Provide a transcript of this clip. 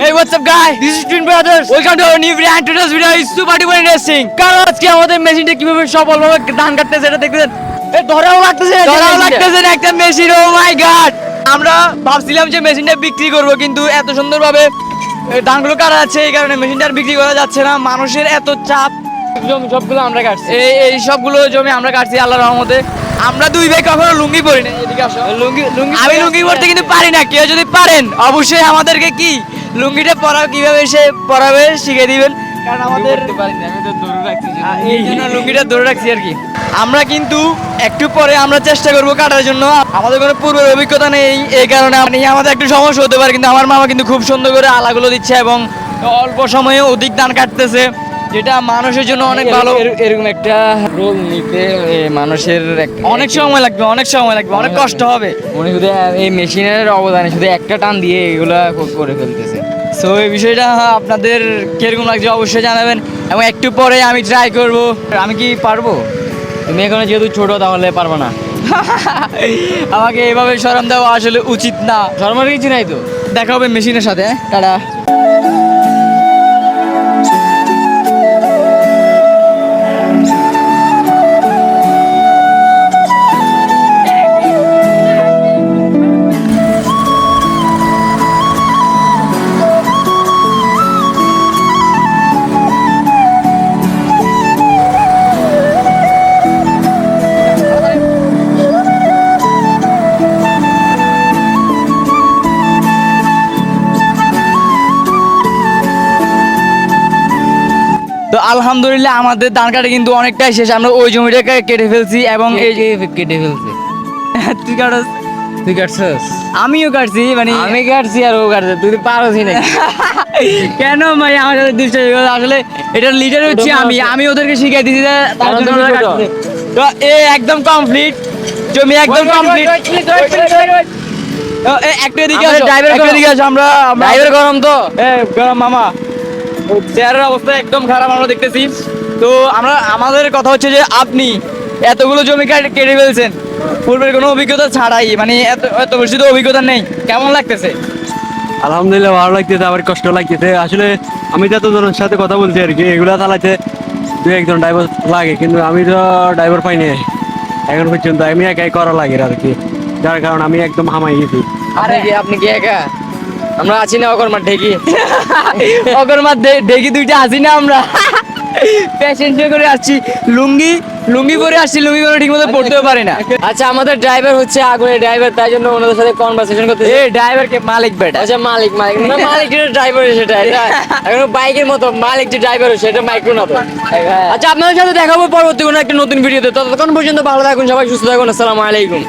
Hey, what's up, guys? This is Twin Brothers. Welcome to our new video. And today's video is super duper interesting. কারণ আজকে আমাদের মেশিনটা কীভাবে সফলভাবে ধান কাটতেছে এটা দেখতেছেন এ ধরাও লাগতেছে ধরাও লাগতেছে একটা মেশিন ও মাই গড আমরা ভাবছিলাম যে মেশিনটা বিক্রি করব কিন্তু এত সুন্দরভাবে ধানগুলো কাটা যাচ্ছে এই কারণে মেশিনটা আর বিক্রি করা যাচ্ছে না মানুষের এত চাপ জমি সবগুলো আমরা কাটছি এই এই সবগুলো জমি আমরা কাটছি আল্লাহর রহমতে আমরা দুই ভাই কখনো লুঙ্গি পরি না এদিকে আসো লুঙ্গি লুঙ্গি আমি লুঙ্গি পরতে কিন্তু পারি না কেউ যদি পারেন অবশ্যই আমাদেরকে কি লুঙ্গিটা পরা কীভাবে সে পরাবে শিখে দিবেন। কারণ আমাদের এই জন্য লুঙ্গিটা ধরে রাখছি আর কি। আমরা কিন্তু একটু পরে আমরা চেষ্টা করব কাটার জন্য। আমাদের কোনো পূর্বের অভিজ্ঞতা নেই এই কারণে মানে আমাদের একটু সমস্যা হতে পারে কিন্তু আমার মামা কিন্তু খুব সুন্দর করে আলাগুলো দিচ্ছে এবং অল্প সময়ে অধিক ধান কাটতেছে যেটা মানুষের জন্য অনেক ভালো। এরকম একটা রোল নিতে মানুষের অনেক সময় লাগবে অনেক সময় লাগবে অনেক কষ্ট হবে। উনি শুধু এই মেশিনের অবদানে শুধু একটা টান দিয়ে এগুলা করে ফেলতেছে। সো এই বিষয়টা আপনাদের কীরকম লাগছে অবশ্যই জানাবেন এবং একটু পরে আমি ট্রাই করব। আমি কি পারব? তুমি এখনও যেহেতু ছোটো, তাহলে পারব না। আমাকে এভাবে সরম দেওয়া আসলে উচিত না। সরমার কিছু নাই তো। দেখা হবে মেশিনের সাথে হ্যাঁ? টাটা। তো আলহামদুলিল্লাহ আমাদের ধান কাটা কিন্তু অনেকটাই শেষ। আমরা ওই জমিটাকে কেটে ফেলছি এবং এই কেটে ফেলছে? তুই কাটস। তুই কাটছস? আমিও কাটছি মানে আমি কাটছি আর ও কাটছে তুই পারছি না কেন ভাই? আমার সাথে দুষ্টামি করে? আসলে এটার লিডার হচ্ছে আমি। আমি ওদেরকে শিখিয়ে দিয়েছি যে তার জন্য ওরা কাটছে। তো এ একদম কমপ্লিট জমি একদম কমপ্লিট একটু এদিকে আসো। গরম। এদিকে আসো আমরা- ড্রাইভার গরম তো। এ গরম মামা। চেয়ারের অবস্থা একদম খারাপ আমরা দেখতেছি। তো আমরা আমাদের কথা হচ্ছে যে আপনি এতগুলো জমি কাট- ফেলছেন। পূর্বের কোনো অভিজ্ঞতা ছাড়াই মানে এত এত বেশি তো অভিজ্ঞতা নেই। কেমন লাগতেছে? আলহামদুলিল্লাহ ভালো লাগতেছে আবার কষ্ট লাগতেছে। আসলে আমি তো এতজনের সাথে কথা বলছি আর কি এগুলা চালাইতে দু একজন ড্রাইভার লাগে কিন্তু আমি তো ড্রাইভার পাইনি এখন পর্যন্ত আমি একাই করা লাগে আর কি যার কারণে আমি একদম হামাই গেছি। আপনি কি আপনি কি একা? আমরা আছি না অকর্মা ঢেকি। অগর মধ্যে দেখি দুইটা আছি না আমরা। প্যাসেঞ্জার করে আসছি। লুঙ্গি লুঙ্গি পরে আসছি লুঙ্গি পরে ঠিক মতো পড়তেও পারি না। আচ্ছা। আমাদের ড্রাইভার হচ্ছে আগুনের ড্রাইভার তাই জন্য ওনাদের সাথে কনভারসেশন করতে এ ড্রাইভারকে মালিক বেটা। আচ্ছা মালিক মালিক। না মালিক ড্রাইভার সেটা এখন বাইকের মতো মালিক যে ড্রাইভার সেটা মাইক্রো না তো। আচ্ছা আপনাদের সাথে দেখাবো পরবর্তী কোনো একটা নতুন ভিডিওতে ততক্ষণ পর্যন্ত ভালো থাকুন সবাই সুস্থ থাকুন আসসালামু আলাইকুম।